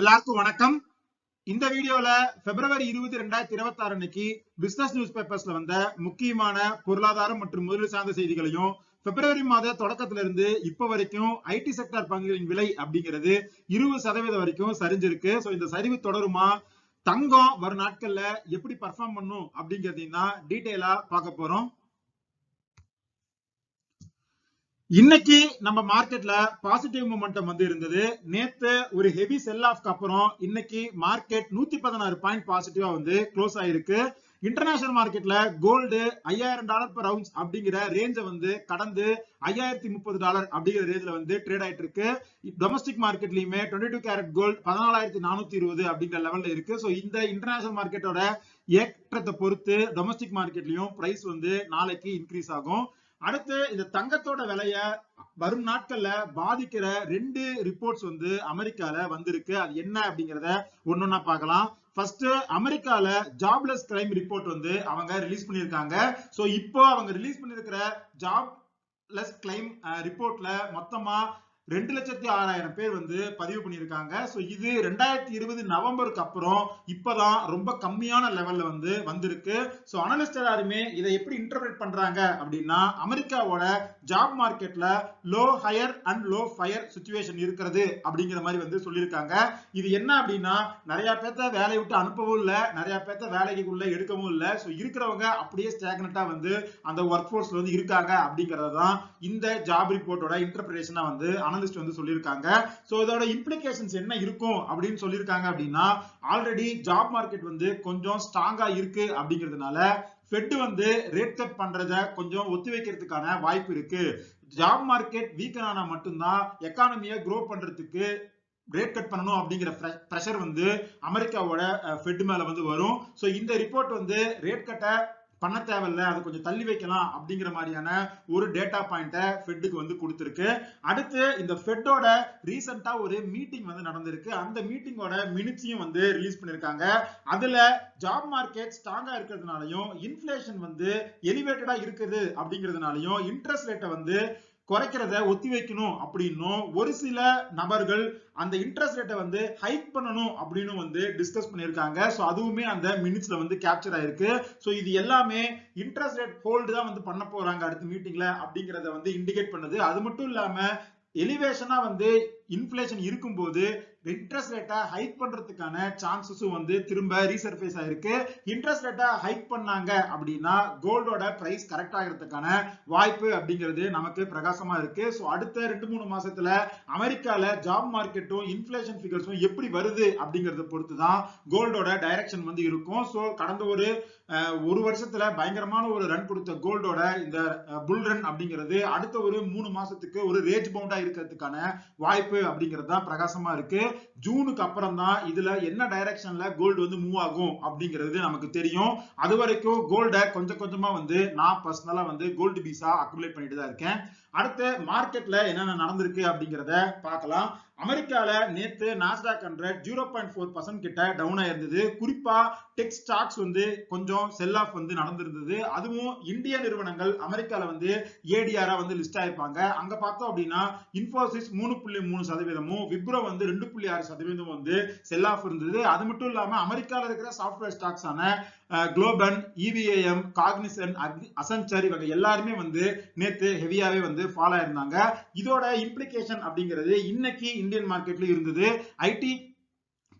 எல்லாருக்கும் வணக்கம். இந்த வீடியோல பிப்ரவரி இருபது ரெண்டாயிரத்தி இருபத்தி ஆறு அன்னைக்கு பிசினஸ் நியூஸ் பேப்பர்ஸ்ல வந்த முக்கியமான பொருளாதாரம் மற்றும் முதலீடு சார்ந்த செய்திகளையும் பிப்ரவரி மாத தொடக்கத்துல இருந்து இப்ப வரைக்கும் ஐடி செக்டர் பங்குகளின் விலை அப்படிங்கிறது இருபது சதவீதம் வரைக்கும் சரிஞ்சிருக்கு. சோ இந்த சரிவு தொடருமா? தங்கம் வரும் நாட்கள்ல எப்படி பர்ஃபார்ம் பண்ணும் அப்படிங்கறதையும் தான் டீட்டெயிலா பார்க்க போறோம். இன்னைக்கு நம்ம மார்க்கெட்ல பாசிட்டிவ் மூமெண்டம் வந்து இருந்தது. நேத்து ஒரு ஹெவி செல் ஆஃப்க்கு அப்புறம் இன்னைக்கு மார்க்கெட் நூத்தி பதினாறு பாயிண்ட் பாசிட்டிவா வந்து க்ளோஸ் ஆயிருக்கு. இன்டர்நேஷனல் மார்க்கெட்ல கோல்டு ஐயாயிரம் டாலர் பர் ரவுண்ட்ஸ் அப்படிங்கிற ரேஞ்சை வந்து கடந்து ஐயாயிரத்தி முப்பது டாலர் அப்படிங்கிற ரேஞ்சில் வந்து ட்ரேட் ஆயிட்டு இருக்கு டொமஸ்டிக் மார்க்கெட்லயுமே டுவெண்ட்டி டூ கேரட் கோல்டு பதினாலாயிரத்தி நானூத்தி இருபது அப்படிங்கிற லெவல்ல இருக்கு. ஸோ இந்த இன்டர்நேஷனல் மார்க்கெட்டோட ஏற்றத்தை பொறுத்து டொமஸ்டிக் மார்க்கெட்லயும் பிரைஸ் வந்து நாளைக்கு இன்க்ரீஸ் ஆகும். அடுத்து இந்த தங்கத்தோட விலைய வரும் நாட்கள்ல பாதிக்கிற ரெண்டு ரிப்போர்ட்ஸ் வந்து அமெரிக்கால வந்திருக்கு. அது என்ன அப்படிங்கறத ஒன்னொன்னா பார்க்கலாம். ஃபர்ஸ்ட் அமெரிக்கால ஜாப்லெஸ் கிரைம் ரிப்போர்ட் வந்து அவங்க ரிலீஸ் பண்ணிருக்காங்க சோ இப்போ அவங்க ரிலீஸ் பண்ணிருக்கிற ஜாப்லெஸ் கிளைம் ரிப்போர்ட்ல மொத்தமா ரெண்டு லட்சத்தி ஆறாயிரம் பேர் வந்து பதிவு பண்ணியிருக்காங்க. ஸோ இது ரெண்டாயிரத்தி இருபது நவம்பருக்கு அப்புறம் இப்போதான் ரொம்ப கம்மியான லெவல்ல வந்து வந்திருக்கு. ஸோ அனலிஸ்ட் எல்லாருமே இதை எப்படி இன்டர்பிரேட் பண்றாங்க அப்படின்னா அமெரிக்காவோட ஜாப் மார்க்கெட்ல low hire and low fire situation இருக்கிறது அப்படிங்கிற மாதிரி வந்து சொல்லியிருக்காங்க. இது என்ன அப்படின்னா நிறைய பேர்த்த வேலையை விட்டு அனுப்பவும் இல்லை நிறைய பேர்த்த வேலைக்குள்ள எடுக்கவும் இல்லை. ஸோ இருக்கிறவங்க அப்படியே ஸ்டாக்னட்டா வந்து அந்த ஒர்க் ஃபோர்ஸ்ல வந்து இருக்காங்க அப்படிங்கறது தான் இந்த ஜாப் ரிப்போர்ட்டோட இன்டர்பிரேஷனா வந்து அனலிஸ்ட் வந்து சொல்லியிருக்காங்க. ஸோ இதோட இம்ப்ளிகேஷன்ஸ் என்ன இருக்கும் அப்படின்னு சொல்லியிருக்காங்க அப்படின்னா ஆல்ரெடி ஜாப் மார்க்கெட் வந்து கொஞ்சம் ஸ்ட்ராங்கா இருக்கு அப்படிங்கிறதுனால ஃபெட் வந்து ரேட் கட் பண்றத கொஞ்சம் ஒத்தி வைக்கிறதுக்கான வாய்ப்பு இருக்கு. ஜாப் மார்க்கெட் வீக்கன் ஆனா மட்டும்தான் எக்கானமியை க்ரோ பண்றதுக்கு ரேட் கட் பண்ணணும் அப்படிங்கிற ப்ரெஷர் வந்து அமெரிக்காவோட ஃபெட் மேல வந்து வரும். ஸோ இந்த ரிப்போர்ட் வந்து ரேட் கட்டை பண்ண தேவையில்ல அதை கொஞ்சம் தள்ளி வைக்கலாம் அப்படிங்கிற மாதிரியான ஒரு டேட்டா பாயிண்ட்டை ஃபெட்டுக்கு வந்து கொடுத்துருக்கு. அடுத்து இந்த ஃபெட்டோட ரீசெண்டா ஒரு மீட்டிங் வந்து நடந்திருக்கு. அந்த மீட்டிங்கோட மினிட்ஸையும் வந்து ரிலீஸ் பண்ணிருக்காங்க அதுல ஜாப் மார்க்கெட் ஸ்ட்ராங்கா இருக்கிறதுனாலையும் இன்ஃபிளேஷன் வந்து எலிவேட்டடா இருக்குது அப்படிங்கிறதுனாலையும் இன்ட்ரெஸ்ட் ரேட்டை வந்து குறைக்கிறத ஒத்தி வைக்கணும் அப்படின்னும் ஒரு சில நபர்கள் அந்த இன்ட்ரெஸ்ட் ரேட்டை வந்து ஹைக் பண்ணணும் அப்படின்னு வந்து டிஸ்கஸ் பண்ணியிருக்காங்க. ஸோ அதுவுமே அந்த மினிட்ஸ்ல வந்து கேப்சர் ஆயிருக்கு. ஸோ இது எல்லாமே இன்ட்ரெஸ்ட் ரேட் ஹோல்டு தான் வந்து பண்ண போறாங்க அடுத்த மீட்டிங்ல அப்படிங்கிறத வந்து இண்டிகேட் பண்ணுது. அது மட்டும் இல்லாம எலிவேஷனா வந்து இன்ஃபிளேஷன் இருக்கும்போது இன்ட்ரெஸ்ட் ரேட்டை ஹைக் பண்றதுக்கான சான்சஸும் வந்து திரும்ப ரீசர்ஃபேஸ் ஆயிருக்கு. இன்ட்ரெஸ்ட் ரேட்டை ஹைக் பண்ணாங்க அப்படின்னா கோல்டோட பிரைஸ் கரெக்ட் ஆகிறதுக்கான வாய்ப்பு அப்படிங்கிறது நமக்கு பிரகாசமா இருக்கு. ஸோ அடுத்த ரெண்டு மூணு மாசத்துல அமெரிக்கால ஜாப் மார்க்கெட்டும் இன்ஃபிளேஷன் ஃபிகர்ஸும் எப்படி வருது அப்படிங்கறத பொறுத்து தான் கோல்டோட டைரக்ஷன் வந்து இருக்கும். ஸோ கடந்த ஒரு ஒரு வருஷத்துல பயங்கரமான ஒரு ரன் கொடுத்த கோல்டோட இந்த புல் ரன் அப்படிங்கிறது அடுத்த ஒரு மூணு மாசத்துக்கு ஒரு ரேஜ் பவுண்டா இருக்கிறதுக்கான வாய்ப்பு அப்படிங்கிறது தான் பிரகாசமா இருக்கு. ஜூனுக்கு அப்புறம் தான் இதுல என்ன டைரக்ஷன்ல கோல்டு வந்து மூவ் ஆகும் அப்படிங்கிறது நமக்கு தெரியும். அது வரைக்கும் கோல்டை கொஞ்சம் கொஞ்சமா வந்து நான் பர்சனலா வந்து கோல்டு பீஸா அக்குமுலேட் பண்ணிட்டு தான் இருக்கேன். அடுத்து மார்க்கெட்ல என்னென்ன நடந்திருக்கு அப்படிங்கிறத பார்க்கலாம். அமெரிக்கால நேத்து Nasdaq hundred zero point four percent கிட்ட டவுன் ஆயிருந்தது குறிப்பா டெக் ஸ்டாக்ஸ் வந்து கொஞ்சம் செல் ஆஃப் வந்து நடந்திருந்தது. அதுவும் இந்திய நிறுவனங்கள் அமெரிக்கால வந்து ஏடிஆரா வந்து லிஸ்ட் ஆயிருப்பாங்க. அங்க பார்த்தோம் அப்படின்னா இன்ஃபோசிஸ் மூணு புள்ளி மூணு சதவீதமும் விப்ரோ வந்து ரெண்டு புள்ளி ஆறு சதவீதம் வந்து செல் ஆஃப் இருந்தது. அது மட்டும் இல்லாம அமெரிக்கால இருக்கிற சாஃப்ட்வேர் ஸ்டாக்ஸ் ஆன குளோபன் இவிஏஎம் காக்னிசன் அசன்சர் இவங்க எல்லாருமே வந்து நேத்து ஹெவியாவே வந்து ஃபாலோ ஆயிருந்தாங்க. இதோட இம்ப்ளிகேஷன் அப்படிங்கிறது இன்னைக்கு இந்தியன் மார்க்கெட்ல இருந்தது. ஐடி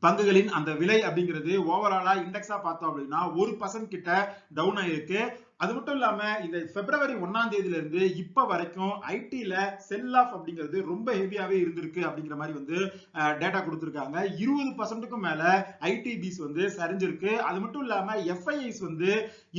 பங்குகளின் அந்த விலை அப்படிங்கிறது ஓவராலா இண்டெக்ஸா பார்த்தோம் அப்படின்னா ஒரு பர்சன்ட் கிட்ட டவுன் ஆயிருக்கு. அது மட்டும் இல்லாம இந்த பிப்ரவரி ஒன்னாம் தேதியில இருந்து இப்ப வரைக்கும் ஐடில செல் ஆஃப் அப்படிங்கிறது ரொம்ப ஹெவியாவே இருந்திருக்கு அப்படிங்கிற மாதிரி வந்து டேட்டா கொடுத்துருக்காங்க. இருபது பர்சன்ட்டுக்கும் மேல ஐடி பீஸ் வந்து சரிஞ்சிருக்கு. அது மட்டும் இல்லாம எஃப்ஐஐஸ் வந்து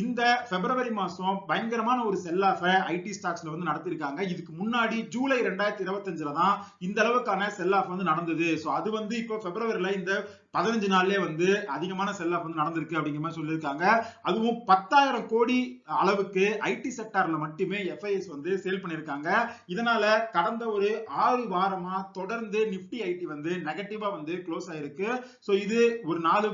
இந்த பிப்ரவரி மாசம் பயங்கரமான ஒரு செல் ஆஃப் ஐடி ஸ்டாக்ஸ்ல வந்து நடத்திருக்காங்க. இதுக்கு முன்னாடி ஜூலை ரெண்டாயிரத்தி இருபத்தஞ்சுல தான் இந்த அளவுக்கான செல் ஆஃப் வந்து நடந்தது. ஸோ அது வந்து இப்போ பிப்ரவரியில இந்த பதினஞ்சு நாள்லயே வந்து அதிகமான செல் ஆஃப் வந்து நடந்திருக்கு அப்படிங்கிற மாதிரி சொல்லியிருக்காங்க. அதுவும் பத்தாயிரம் கோடி அளவுக்கு ஐடி செக்டார்ல மட்டுமே எஃப்ஐஎஸ் வந்து சேல் பண்ணியிருக்காங்க. இதனால கடந்த ஒரு ஆறு வாரமா தொடர்ந்து நிப்டி ஐடி வந்து நெகட்டிவா வந்து க்ளோஸ் ஆயிருக்கு. ஸோ இது ஒரு நாலு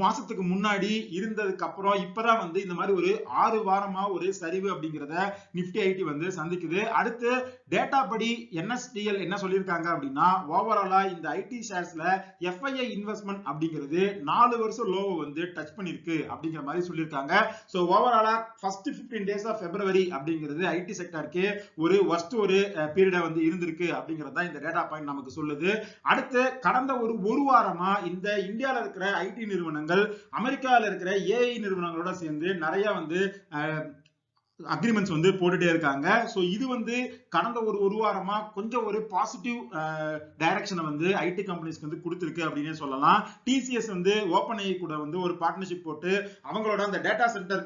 மாசத்துக்கு முன்னாடி இருந்ததுக்கு அப்புறம் இப்பதான் வந்து இந்த மாதிரி ஒரு ஆறு வாரமா ஒரு சரிவு அப்படிங்கிறத நிப்டி ஐடி வந்து சந்திக்குது. அடுத்து டேட்டா படி என்எஸ்டிஎல் என்ன சொல்லியிருக்காங்க அப்படின்னா ஓவராலா இந்த ஐடி ஷேர்ஸ்ல எஃப்ஐஐ இன்வெஸ்ட்மெண்ட் அப்படிங்கிறது நாலு வருஷம் லோவை வந்து டச் பண்ணிருக்கு அப்படிங்கிற மாதிரி சொல்லியிருக்காங்க. ஸோ ஓவராலா first fifteen days of February அப்படிங்கிறது ஐடி செக்டருக்கு ஒரு ஒர்ஸ்ட் ஒரு பீரியடா வந்து இருந்திருக்கு அப்படிங்கிறது தான் இந்த டேட்டா பாயிண்ட் நமக்கு சொல்லுது. அடுத்து கடந்த ஒரு ஒரு வாரமா இந்த இந்தியாவில் இருக்கிற ஐடி நிறுவனங்கள் அமெரிக்காவில் இருக்கிற ஏஐ நிறுவனங்களோட சேர்ந்து நிறைய வந்து அக்ரிமெண்ட்ஸ் வந்து போட்டுட்டே இருக்காங்க. ஸோ இது வந்து கடந்த ஒரு ஒரு வாரமா கொஞ்சம் ஒரு பாசிட்டிவ் டைரக்ஷனை வந்து ஐடி கம்பெனிஸ்க்கு வந்து கொடுத்துருக்கு அப்படின்னே சொல்லலாம். டிசிஎஸ் வந்து ஓப்பன் ஐ கூட வந்து ஒரு பார்ட்னர்ஷிப் போட்டு அவங்களோட அந்த டேட்டா சென்டர்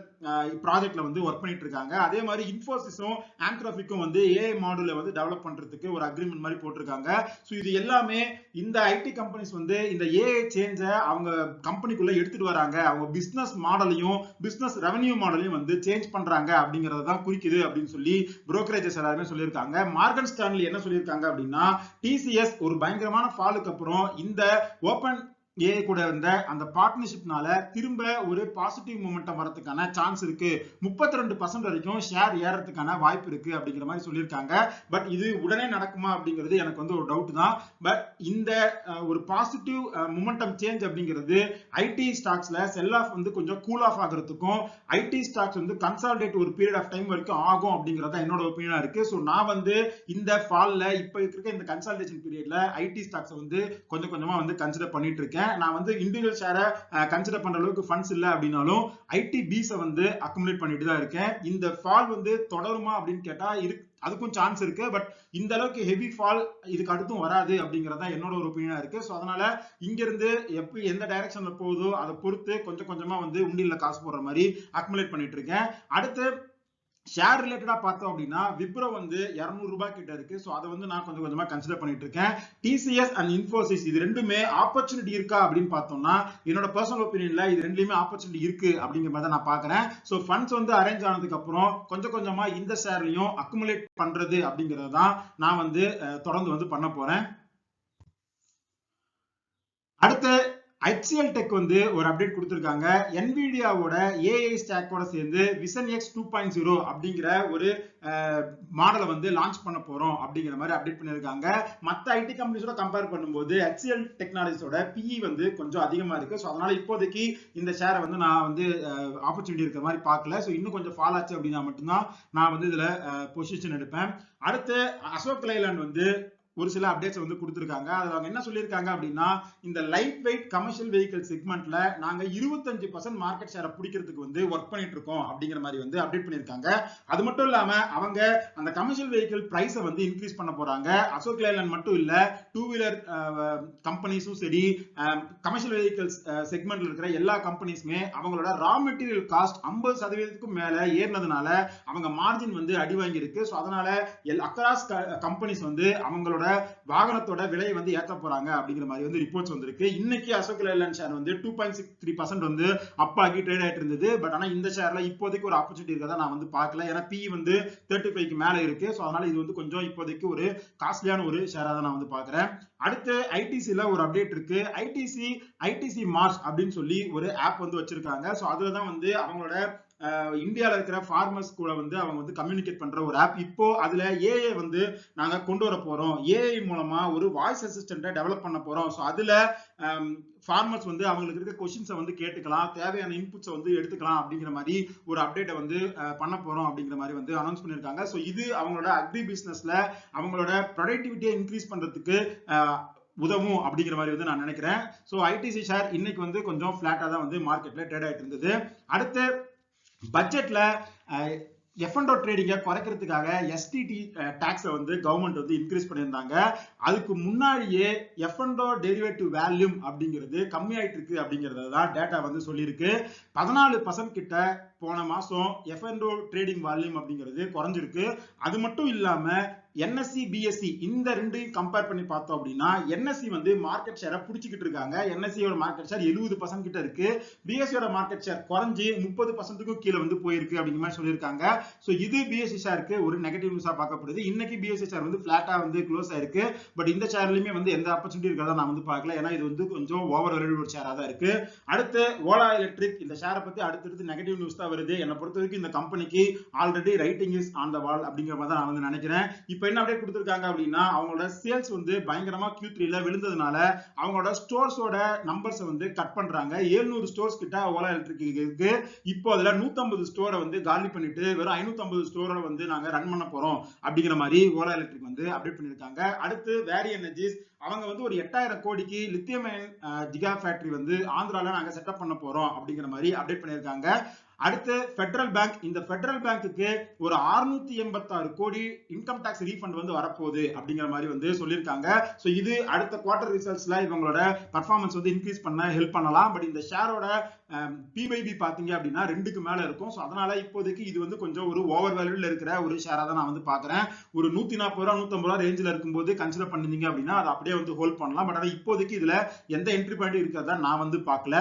ப்ராஜெக்ட்ல வந்து ஒர்க் பண்ணிட்டு இருக்காங்க அதே மாதிரி இன்ஃபோசிஸும் ஆண்ட்ரோபிக்கும் வந்து ஏஐ மாடலை வந்து டெவலப் பண்றதுக்கு ஒரு அக்ரிமெண்ட் மாதிரி போட்டிருக்காங்க. ஸோ இது எல்லாமே இந்த ஐடி கம்பெனிஸ் வந்து இந்த ஏஐ சேஞ்சை அவங்க கம்பெனிக்குள்ள எடுத்துட்டு வராங்க. அவங்க பிசினஸ் மாடலையும் பிசினஸ் ரெவன்யூ மாடலையும் வந்து சேஞ்ச் பண்றாங்க அப்படிங்கறத தான் குறிக்குது அப்படின்னு சொல்லி புரோக்கரேஜஸ் எல்லாருமே சொல்லியிருக்காங்க. மார்கன் ஸ்டான்லி என்ன சொல்லியிருக்காங்க அப்படின்னா டிசிஎஸ் ஒரு பயங்கரமான ஃபாலுக்கு அப்புறம் இந்த ஓப்பன் ஏ கூட இருந்த அந்த பார்ட்னர்ஷிப்னால திரும்ப ஒரு பாசிட்டிவ் மூமெண்டம் வரதுக்கான சான்ஸ் இருக்கு. முப்பத்தி ரெண்டு பர்சன்ட் வரைக்கும் ஷேர் ஏறதுக்கான வாய்ப்பு இருக்கு அப்படிங்கிற மாதிரி சொல்லியிருக்காங்க. பட் இது உடனே நடக்குமா அப்படிங்கிறது எனக்கு வந்து ஒரு டவுட் தான். பட் இந்த ஒரு பாசிட்டிவ் மூமெண்டம் சேஞ்ச் அப்படிங்கிறது ஐடி ஸ்டாக்ஸ்ல செல் ஆஃப் வந்து கொஞ்சம் கூல் ஆஃப் ஆகுறதுக்கும் ஐடி ஸ்டாக்ஸ் வந்து கன்சால்டேட் ஒரு பீரியட் ஆஃப் டைம் வரைக்கும் ஆகும் அப்படிங்கிறத என்னோட ஒப்பீனியா இருக்கு. ஸோ நான் வந்து இந்த ஃபால்ல இப்போ இருக்க இந்த கன்சால்டேஷன் பீரியட்ல ஐடி ஸ்டாக்ஸ் வந்து கொஞ்சம் கொஞ்சமா வந்து கன்சிடர் பண்ணிட்டு இருக்கேன். நான் வந்து இண்டிவிஜுவல் ஷேரை கன்சிடர் பண்ற அளவுக்கு ஃபண்ட்ஸ் இல்லை அப்படின்னாலும் ஐடி பிஸை வந்து அக்குமுலேட் பண்ணிட்டு தான் இருக்கேன். இந்த ஃபால் வந்து தொடருமா அப்படின்னு கேட்டா இருக்கு அதுக்கும் சான்ஸ் இருக்கு. பட் இந்த அளவுக்கு ஹெவி ஃபால் இதுக்கு அடுத்தும் வராது அப்படிங்கறதா தான் என்னோட ஒரு ஒப்பீனியா இருக்கு. ஸோ அதனால இங்கிருந்து எப்படி எந்த டைரக்ஷன்ல போகுதோ அதை பொறுத்து கொஞ்சம் கொஞ்சமா வந்து உண்டியில் காசு போடுற மாதிரி அக்குமுலேட் பண்ணிட்டு இருக்கேன். அடுத்து ஷேர் ரிலேட்டடா பார்த்தோம் அப்படின்னா விப்ரோ வந்து 200 ரூபாய் கிட்ட இருக்கு. ஸோ அதை வந்து நான் கொஞ்சம் கொஞ்சமா கன்சிடர் பண்ணிட்டு இருக்கேன். டிசிஎஸ் அண்ட் இன்ஃபோசிஸ் இது ரெண்டுமே ஆப்பர்ச்சுனிட்டி இருக்கா அப்படின்னு பார்த்தோம்னா என்னோட பர்சனல் ஒப்பீனியன்ல இது ரெண்டுலயுமே ஆப்பர்ச்சுனிட்டி இருக்கு அப்படிங்கிற மாதிரி தான் நான் பாக்குறேன் ஸோ ஃபண்ட்ஸ் வந்து அரேஞ்ச் ஆனதுக்கு அப்புறம் கொஞ்சம் கொஞ்சமா இந்த ஷேர்லையும் அக்குமுலேட் பண்றது அப்படிங்கறத தான் நான் வந்து தொடர்ந்து வந்து பண்ண போறேன். அடுத்து ஹெச்சிஎல் டெக் வந்து ஒரு அப்டேட் கொடுத்துருக்காங்க. என்விடியாவோட ஏஐ ஸ்டாக்கோட சேர்ந்து vision X two point zero அப்படிங்கிற ஒரு மாடலை வந்து லான்ச் பண்ண போறோம் அப்படிங்கிற மாதிரி அப்டேட் பண்ணியிருக்காங்க. மற்ற ஐடி கம்பெனிஸோட கம்பேர் பண்ணும்போது ஹெச்சிஎல் டெக்னாலஜிஸோட பிஇ வந்து கொஞ்சம் அதிகமா இருக்கு. ஸோ அதனால இப்போதைக்கு இந்த ஷேரை வந்து நான் வந்து ஆப்பர்ச்சுனிட்டி இருக்கிற மாதிரி பார்க்கல. ஸோ இன்னும் கொஞ்சம் ஃபால் ஆச்சு அப்படின்னா மட்டும்தான் நான் வந்து இதுல பொசிஷன் எடுப்பேன். அடுத்து அசோக் லைலாண்ட் வந்து ஒரு சில அப்டேட்ஸ் வந்து கொடுத்துருக்காங்க. அதுல அவங்க என்ன சொல்லியிருக்காங்க அப்படின்னா இந்த லைட் வெயிட் கமர்ஷியல் வெஹிக்கல் செக்மெண்ட்ல நாங்க இருபத்தஞ்சு பர்சன்ட் மார்க்கெட் ஷேரை பிடிக்கிறதுக்கு வந்து ஒர்க் பண்ணிட்டு இருக்கோம் அப்படிங்கிற மாதிரி வந்து அப்டேட் பண்ணியிருக்காங்க. அது மட்டும் இல்லாம அவங்க அந்த கமர்ஷியல் வெஹிக்கிள் பிரைஸை வந்து இன்க்ரீஸ் பண்ண போறாங்க. அசோக் லேலன் மட்டும் இல்ல டூ வீலர் கம்பெனிஸும் சரி கமர்ஷியல் வெஹிக்கிள்ஸ் செக்மெண்ட்ல இருக்கிற எல்லா கம்பெனிஸுமே அவங்களோட ரா மெட்டீரியல் காஸ்ட் ஐம்பது சதவீதத்துக்கும் மேல ஏறினதுனால அவங்க மார்ஜின் வந்து அடி வாங்கியிருக்கு. ஸோ அதனால அக்ராஸ் கம்பெனிஸ் வந்து அவங்களோட வாகனத்தோட விலையை வந்து ஏற்ற போறாங்க அப்படிங்கிற மாதிரி வந்து ரிப்போர்ட்ஸ் வந்திருக்கு. இன்னைக்கு அசோக் லேலண்ட் ஷேர் வந்து two point six three percent வந்து அப்பாக்கி ட்ரேட் ஆயிட்டு இருந்தது. பட் ஆனா இந்த ஷேர்ல இப்போதைக்கு ஒரு ஆப்பர்ச்சுனிட்டி இருக்கா நான் வந்து பார்க்கல. ஏன்னா பி வந்து தேர்ட்டி ஃபைவ்க்கு மேல இருக்கு. ஸோ அதனால இது வந்து கொஞ்சம் இப்போதைக்கு ஒரு காஸ்ட்லியான ஒரு ஷேரா தான் நான் வந்து பாக்குறேன் அடுத்து ஐடிசில ஒரு அப்டேட் இருக்கு. ஐடிசி ஐடிசி மார்ச் அப்படின்னு சொல்லி ஒரு ஆப் வந்து வச்சிருக்காங்க. ஸோ அதுல தான் வந்து அவங்களோட இந்தியாவில் இருக்கிற ஃபார்மர்ஸ் கூட வந்து அவங்க வந்து கம்யூனிகேட் பண்ற ஒரு ஆப் இப்போ அதுல ஏஐ வந்து நாங்க கொண்டு வர போறோம். ஏஐ மூலமா ஒரு வாய்ஸ் அசிஸ்டன்ட்டை டெவலப் பண்ண போறோம். ஸோ அதுல ஃபார்மர்ஸ் வந்து அவங்களுக்கு இருக்க கொஷின்ஸை வந்து கேட்டுக்கலாம். தேவையான இன்புட்ஸை வந்து எடுத்துக்கலாம் அப்படிங்கிற மாதிரி ஒரு அப்டேட்டை வந்து பண்ண போறோம் அப்படிங்கிற மாதிரி வந்து அனௌன்ஸ் பண்ணியிருக்காங்க ஸோ இது அவங்களோட அக்ரி பிசினஸ்ல அவங்களோட ப்ரொடக்டிவிட்டியை இன்க்ரீஸ் பண்றதுக்கு உதவும் அப்படிங்கிற மாதிரி வந்து நான் நினைக்கிறேன். ஸோ ஐடிசி ஷேர் இன்னைக்கு வந்து கொஞ்சம் ஃபிளாட்டாக தான் வந்து மார்க்கெட்ல ட்ரேட் ஆகிட்டு இருந்தது. அடுத்து பட்ஜெட்ல எஃப்என்டோ ட்ரேடிங்கை குறைக்கிறதுக்காக எஸ்டிடி டேக்ஸை வந்து கவர்மெண்ட் வந்து இன்க்ரீஸ் பண்ணியிருந்தாங்க. அதுக்கு முன்னாடியே எஃப் டெரிவேட்டிவ் வேல்யூம் அப்படிங்கிறது கம்மியாயிட்டு இருக்கு அப்படிங்கறத தான் டேட்டா வந்து சொல்லியிருக்கு. பதினாலு பர்சன்ட் கிட்ட போன மாதம் எஃப்என்டோ ட்ரேடிங் வால்யூம் அப்படிங்கிறது குறைஞ்சிருக்கு. அது மட்டும் இல்லாமல் என்எஸ்சி பிஎஸ்சி இந்த ரெண்டையும் கம்பேர் பண்ணி பார்த்தோம் அப்படின்னா என்எஸ்சி வந்து மார்க்கெட் ஷேரை பிடிச்சிக்கிட்டு இருக்காங்க. என்எஸ்சியோட மார்க்கெட் ஷேர் எழுபது பர்சன்ட் கிட்ட இருக்கு. பிஎஸ்சியோட மார்க்கெட் ஷேர் குறைஞ்சி முப்பது பர்சன்ட்டுக்கும் கீழே வந்து போயிருக்கு அப்படிங்கிற மாதிரி சொல்லியிருக்காங்க. ஸோ இது பிஎஸ்சி ஷேருக்கு ஒரு நெகட்டிவ் நியூஸா பார்க்கப்படுது. இன்னைக்கு பிஎஸ்சி ஷேர் வந்து பிளாட்டா வந்து க்ளோஸ் ஆயிருக்கு. பட் இந்த ஷேர்லயுமே வந்து எந்த ஆப்பர்ச்சுனிட்டி இருக்கிறதா நான் வந்து பார்க்கல. ஏன்னா இது வந்து கொஞ்சம் ஓவர் ஒரு ஷேராக தான் இருக்கு. அடுத்து ஓலா எலக்ட்ரிக் இந்த ஷேரை பத்தி அடுத்தடுத்து நெகட்டிவ் நியூஸ் தான் வருது. என்னை பொறுத்த வரைக்கும் இந்த கம்பெனிக்கு already writing is on the wall அப்படிங்கிற மாதிரி தான் நான் வந்து நினைக்கிறேன். இப்போ என்ன அப்டேட் கொடுத்துருக்காங்க அப்படின்னா அவங்களோட சேல்ஸ் வந்து பயங்கரமா கியூ த்ரீல விழுந்ததுனால அவங்களோட ஸ்டோர்ஸோட நம்பர்ஸை வந்து கட் பண்றாங்க. ஏழ்நூறு ஸ்டோர்ஸ் கிட்ட ஓலா எலக்ட்ரிக் இருக்கு. இப்போ அதுல நூத்தம்பது ஸ்டோரை வந்து காலி பண்ணிட்டு வெறும் ஐநூத்தம்பது ஸ்டோரோட வந்து நாங்க ரன் பண்ண போறோம். அப்படிங்கிற மாதிரி ஓலா எலக்ட்ரிக் வந்து அப்டேட் பண்ணிருக்காங்க. அடுத்து வேரி எனர்ஜிஸ் அவங்க வந்து ஒரு எட்டாயிரம் கோடிக்கு லித்தியம் ஜிகா ஃபேக்டரி வந்து ஆந்திரால நாங்க செட்டப் பண்ண போறோம் அப்படிங்கிற மாதிரி அப்டேட் பண்ணியிருக்காங்க அடுத்து ஃபெடரல் பேங்க் இந்த ஃபெடரல் பேங்க்குக்கு ஒரு அறுநூத்தி எண்பத்தாறு கோடி இன்கம் டாக்ஸ் ரீஃபண்ட் வந்து வரப்போகுது அப்படிங்கிற மாதிரி வந்து சொல்லியிருக்காங்க. ஸோ இது அடுத்த குவார்டர் ரிசல்ட்ஸ்ல இவங்களோட பர்ஃபார்மன்ஸ் வந்து இன்க்ரீஸ் பண்ண ஹெல்ப் பண்ணலாம். பட் இந்த ஷேரோட பிபைபி பார்த்தீங்க அப்படின்னா ரெண்டுக்கு மேல இருக்கும். ஸோ அதனால இப்போதைக்கு இது வந்து கொஞ்சம் ஒரு ஓவர் வேல்யூல இருக்கிற ஒரு ஷேரா தான் நான் வந்து பாக்குறேன் ஒரு நூத்தி நாற்பது ரூபா நூத்தம்பது ரூபா ரேஞ்சில் இருக்கும்போது கன்சிடர் பண்ணிருந்தீங்க அப்படின்னா அதை அப்படியே வந்து ஹோல்ட் பண்ணலாம். பட் ஆனால் இப்போதைக்கு இதுல எந்த என்ட்ரி பாயிண்ட் இருக்கிறதா நான் வந்து பார்க்கல.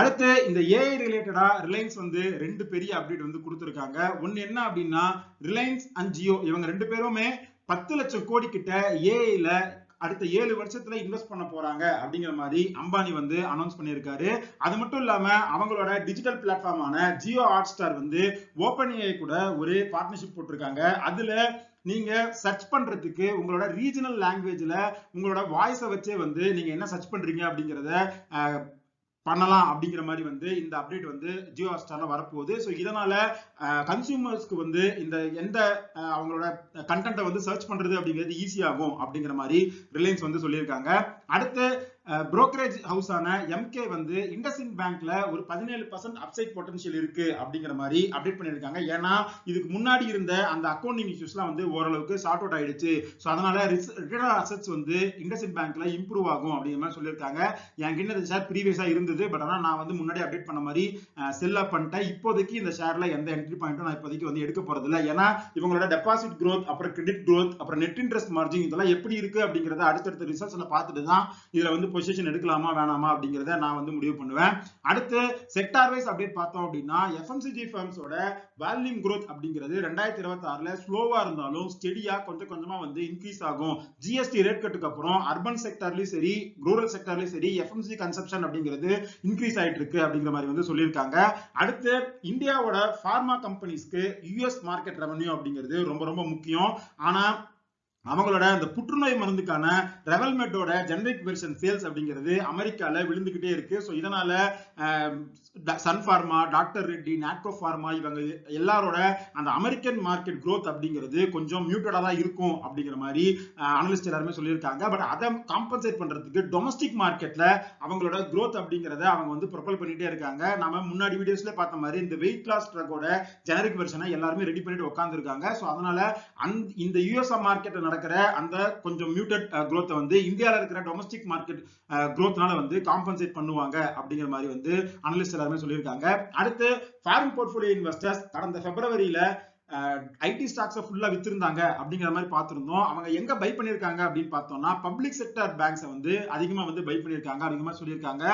அடுத்து இந்த ஏஐ ரிலேட்டடா ரிலையன்ஸ் வந்து ரெண்டு பெரிய அப்டேட் வந்து கொடுத்துருக்காங்க. ஒன்னு என்ன அப்படின்னா ரிலையன்ஸ் அண்ட் ஜியோ இவங்க ரெண்டு பேருமே பத்து லட்சம் கோடி கிட்ட ஏஐல அடுத்த ஏழு வருஷத்துல இன்வெஸ்ட் பண்ண போறாங்க அப்படிங்கிற மாதிரி அம்பானி வந்து அனௌன்ஸ் பண்ணியிருக்காரு. அது மட்டும் இல்லாம அவங்களோட டிஜிட்டல் பிளாட்ஃபார்மான ஜியோ ஹாட் ஸ்டார் வந்து ஓப்பன் ஏஐ கூட ஒரு பார்ட்னர்ஷிப் போட்டிருக்காங்க. அதுல நீங்க சர்ச் பண்றதுக்கு உங்களோட ரீஜனல் லாங்குவேஜ்ல உங்களோட வாய்ஸை வச்சே வந்து நீங்க என்ன சர்ச் பண்றீங்க அப்படிங்கிறத பண்ணலாம் அப்படிங்கிற மாதிரி வந்து இந்த அப்டேட் வந்து ஜியோ ஸ்டார்ல வரப்போகுது. ஸோ இதனால கன்சியூமர்ஸ்க்கு வந்து இந்த எந்த அவங்களோட கண்டென்ட்டை வந்து சர்ச் பண்றது அப்படிங்கிறது ஈஸியாகும் அப்படிங்கிற மாதிரி ரிலையன்ஸ் வந்து சொல்லியிருக்காங்க. அடுத்து புரோக்கரேஜ் ஹவுஸான எம்கே வந்து இண்டஸ்இன் பேங்க்ல ஒரு பதினேழு பர்சன்ட் அப்சைட் பொட்டன்ஷியல் இருக்கு அப்படிங்கிற மாதிரி அப்டேட் பண்ணியிருக்காங்க. ஏன்னா இதுக்கு முன்னாடி இருந்த அந்த அக்கௌண்டிங் இஷ்யூஸ்லாம் வந்து ஓரளவுக்கு சார்ட் அவுட் ஆயிடுச்சு. ஸோ அதனால ரிட்டர்ன் அசட்ஸ் வந்து இண்டஸ்இன் பேங்க்ல இம்ப்ரூவ் ஆகும் அப்படிங்கிற மாதிரி சொல்லியிருக்காங்க. என்கிட்ட இந்த ஷேர் ப்ரீவியஸா இருந்தது. பட் ஆனால் நான் வந்து முன்னாடி அப்டேட் பண்ண மாதிரி செல் அப் பண்ணிட்டேன். இப்போதைக்கு இந்த ஷேர்ல எந்த என்ட்ரி பாயிண்ட்டும் நான் இப்போதைக்கு வந்து எடுக்க போறது இல்லை ஏன்னா இவங்களோட டெபாசிட் க்ரோத் அப்புறம் கிரெடிட் க்ரோத் அப்புறம் நெட் இன்ட்ரெஸ்ட் மார்ஜின் இதெல்லாம் எப்படி இருக்கு அப்படிங்கறத அடுத்தடுத்த ரிசல்ட்ஸ்ல பார்த்துட்டு தான் இதுல வந்து பொசிஷன் எடுக்கலாமா வேணாமா அப்படிங்கறத நான் வந்து முடிவு பண்ணுவேன். அடுத்து செக்டார் வைஸ் அப்டேட் பார்த்தோம் அப்படின்னா எஃப்எம்சிஜி ஃபர்ம்ஸோட வேல்யூம் க்ரோத் அப்படிங்கிறது ரெண்டாயிரத்தி இருபத்தி ஆறுல ஸ்லோவா இருந்தாலும் ஸ்டெடியா கொஞ்சம் கொஞ்சமா வந்து இன்க்ரீஸ் ஆகும். ஜிஎஸ்டி ரேட் கட்டுக்கு அப்புறம் அர்பன் செக்டார்லயும் சரி ரூரல் செக்டார்லயும் சரி எஃப்எம்சி கன்சப்ஷன் அப்படிங்கிறது இன்க்ரீஸ் ஆயிட்டு இருக்கு அப்படிங்கிற மாதிரி வந்து சொல்லியிருக்காங்க. அடுத்து இந்தியாவோட ஃபார்மா கம்பெனிஸ்க்கு யூஎஸ் மார்க்கெட் ரெவன்யூ அப்படிங்கிறது ரொம்ப ரொம்ப முக்கியம். ஆனா அவங்களோட அந்த புற்றுநோய் மருந்துக்கான ரெவல்மெட்டோட ஜெனரிக் வெர்ஷன் சேல்ஸ் அப்படிங்கிறது அமெரிக்கால விழுந்துகிட்டே இருக்கு. ஸோ இதனால Sun Pharma doctor Reddy Natco Pharma இவங்க எல்லாரோட அந்த அமெரிக்கன் மார்க்கெட் க்ரோத் அப்படிங்கிறது கொஞ்சம் மியூட்டடா தான் இருக்கும் அப்படிங்கிற மாதிரி அனலிஸ்ட் எல்லாருமே சொல்லியிருக்காங்க. பட் அதை காம்பன்சேட் பண்றதுக்கு டொமஸ்டிக் மார்க்கெட்ல அவங்களோட க்ரோத் அப்படிங்கிறத அவங்க வந்து ப்ரொபல் பண்ணிட்டே இருக்காங்க. நம்ம முன்னாடி வீடியோஸ்ல பார்த்த மாதிரி இந்த வெயிட் லாஸ் ட்ரக்கோட ஜெனரிக் வெர்ஷனை எல்லாருமே ரெடி பண்ணிட்டு உட்காந்துருக்காங்க ஸோ அதனால அந்த இந்த யூஎஸ்ஆ மார்க்கெட்டை நடக்கிற அந்த கொஞ்சம் மியூட்டட் growth வந்து இந்தியாவில் இருக்கிற டொமஸ்டிக் மார்க்கெட் க்ரோத்னால வந்து காம்பன்சேட் பண்ணுவாங்க அப்படிங்கிற மாதிரி வந்து அனலிஸ்ட் எல்லாருமே சொல்லியிருக்காங்க. அடுத்து ஃபாரின் போர்ட்ஃபோலியோ இன்வெஸ்டர்ஸ் கடந்த பிப்ரவரியில ஐடி ஸ்டாக்ஸை ஃபுல்லா வித்திருந்தாங்க அப்படிங்கிற மாதிரி பார்த்திருந்தோம். அவங்க எங்க பை பண்ணியிருக்காங்க அப்படின்னு பார்த்தோம்னா பப்ளிக் செக்டர் பேங்க்ஸை வந்து அதிகமாக வந்து பை பண்ணியிருக்காங்க அதிகமாக சொல்லியிருக்காங்க.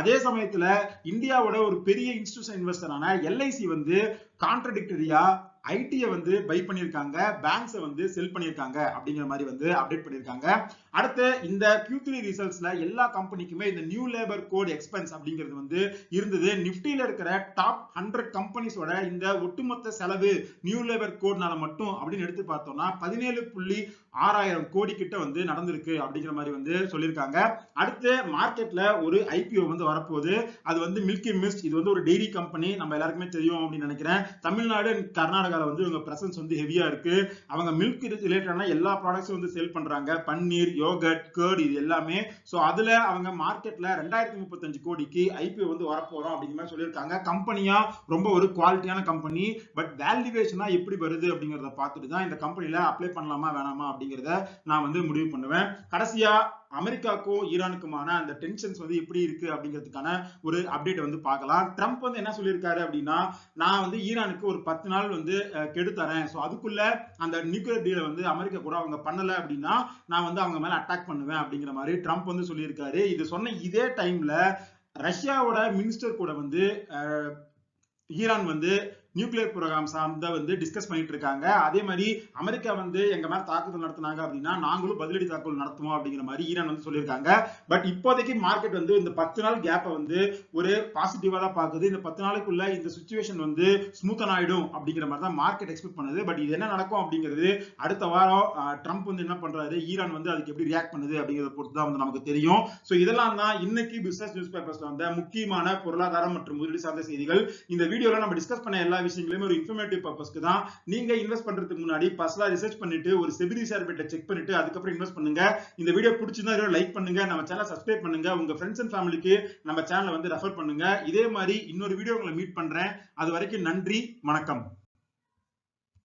அதே சமயத்தில் இந்தியாவோட ஒரு பெரிய இன்ஸ்டியூஷன் இன்வெஸ்டரான எல்ஐசி வந்து கான்ட்ரடிக்டரியா ஐடியை வந்து பை பண்ணியிருக்காங்க பேங்க்ஸை வந்து செல் பண்ணியிருக்காங்க அப்படிங்கிற மாதிரி வந்து அப்டேட் பண்ணியிருக்காங்க. அடுத்து இந்த கியூ த்ரீ ரிசல்ட்ஸ்ல எல்லா கம்பெனிக்குமே இந்த நியூ லேபர் கோட் எக்ஸ்பென்ஸ் அப்படிங்கிறது வந்து இருந்தது. நிப்டில இருக்கிற டாப் ஹண்ட்ரட் கம்பெனிஸோட இந்த ஒட்டுமொத்த செலவு நியூ லேபர் கோட்னால மட்டும் அப்படின்னு எடுத்து பார்த்தோம்னா பதினேழு புள்ளி ஆறாயிரம் கோடி கிட்ட வந்து நடந்திருக்கு அப்படிங்கிற மாதிரி வந்து சொல்லியிருக்காங்க. அடுத்து மார்க்கெட்ல ஒரு ஐபிஓ வந்து வரப்போகுது. அது வந்து மில்கி மிஸ்ட் இது வந்து ஒரு டெய்ரி கம்பெனி நம்ம எல்லாருக்குமே தெரியும் அப்படின்னு நினைக்கிறேன். தமிழ்நாடு கர்நாடகா கர்நாடகால வந்து இவங்க பிரசன்ஸ் வந்து ஹெவியா இருக்கு. அவங்க மில்க் ரிலேட்டடான எல்லா ப்ராடக்ட்ஸும் வந்து சேல் பண்றாங்க. பன்னீர் யோகட் கேர்ட் இது எல்லாமே. ஸோ அதுல அவங்க மார்க்கெட்ல ரெண்டாயிரத்தி முப்பத்தஞ்சு கோடிக்கு ஐபிஓ வந்து வரப்போறோம் அப்படிங்கிற மாதிரி சொல்லியிருக்காங்க. கம்பெனியா ரொம்ப ஒரு குவாலிட்டியான கம்பெனி பட் வேல்யூவேஷனா எப்படி வருது அப்படிங்கறத பார்த்துட்டு தான் இந்த கம்பெனில அப்ளை பண்ணலாமா வேணாமா அப்படிங்கறத நான் வந்து முடிவு பண்ணுவேன். கடைசியா அமெரிக்காக்கும் ஈரானுக்குமான அந்த டென்ஷன்ஸ் வந்து எப்படி இருக்கு அப்படிங்கிறதுக்கான ஒரு அப்டேட் வந்து பார்க்கலாம். ட்ரம்ப் வந்து என்ன சொல்லியிருக்காரு அப்படின்னா நான் வந்து ஈரானுக்கு ஒரு பத்து நாள் வந்து கெடுத்தரேன் ஸோ அதுக்குள்ள அந்த நியூக்ளியர் டீலை வந்து அமெரிக்கா கூட அவங்க பண்ணல அப்படின்னா நான் வந்து அவங்க மேல அட்டாக் பண்ணுவேன் அப்படிங்கிற மாதிரி ட்ரம்ப் வந்து சொல்லியிருக்காரு. இது சொன்ன இதே டைம்ல ரஷ்யாவோட மினிஸ்டர் கூட வந்து ஈரான் வந்து நியூக்ளியர் ப்ரோக்ராம் சார்ந்த வந்து டிஸ்கஸ் பண்ணிட்டு இருக்காங்க. அதே மாதிரி அமெரிக்கா வந்து எங்க மேல தாக்குதல் நடத்தினாங்க அப்படின்னா நாங்களும் பதிலடி தாக்குதல் நடத்துவோம் அப்படிங்கிற மாதிரி ஈரான் வந்து சொல்லியிருக்காங்க. பட் இப்போதைக்கு மார்க்கெட் வந்து இந்த பத்து நாள் கேப்பை வந்து ஒரு பாசிட்டிவா தான் பாக்குது இந்த பத்து நாளைக்குள்ள இந்த சுச்சுவேஷன் வந்து ஸ்மூத்தன் ஆயிடும் அப்படிங்கிற மாதிரி தான் மார்க்கெட் எக்ஸ்பெக்ட் பண்ணுது. பட் இது என்ன நடக்கும் அப்படிங்கிறது அடுத்த வாரம் ட்ரம்ப் வந்து என்ன பண்றாரு? ஈரான் வந்து அதுக்கு எப்படி ரியாக்ட் பண்ணுது அப்படிங்கிறத பொறுத்து தான் வந்து நமக்கு தெரியும். ஸோ இதெல்லாம் தான் இன்னைக்கு பிசினஸ் நியூஸ் பேப்பர்ஸ்ல வந்த முக்கியமான பொருளாதாரம் மற்றும் முதலீடு சார்ந்த செய்திகள். இந்த வீடியோல நம்ம டிஸ்கஸ் பண்ண எல்லா விஷயங்களுமே ஒரு இன்ஃபர்மேட்டிவ் பர்பஸ்க்கு தான் நீங்க இன்வெஸ்ட் பண்றதுக்கு முன்னாடி பர்சனலா ரிசர்ச் பண்ணிட்டு ஒரு செபிரி சார்பிட்ட செக் பண்ணிட்டு அதுக்கப்புறம் இன்வெஸ்ட் பண்ணுங்க. இந்த வீடியோ பிடிச்சிருந்தா லைக் பண்ணுங்க. நம்ம சேனல் சப்ஸ்கிரைப் பண்ணுங்க. உங்க ஃப்ரெண்ட்ஸ் அண்ட் ஃபேமிலிக்கு நம்ம சேனலை வந்து ரெஃபர் பண்ணுங்க. இதே மாதிரி இன்னொரு வீடியோ உங்களை மீட் பண்றேன். அது வரைக்கும் நன்றி. வணக்கம்.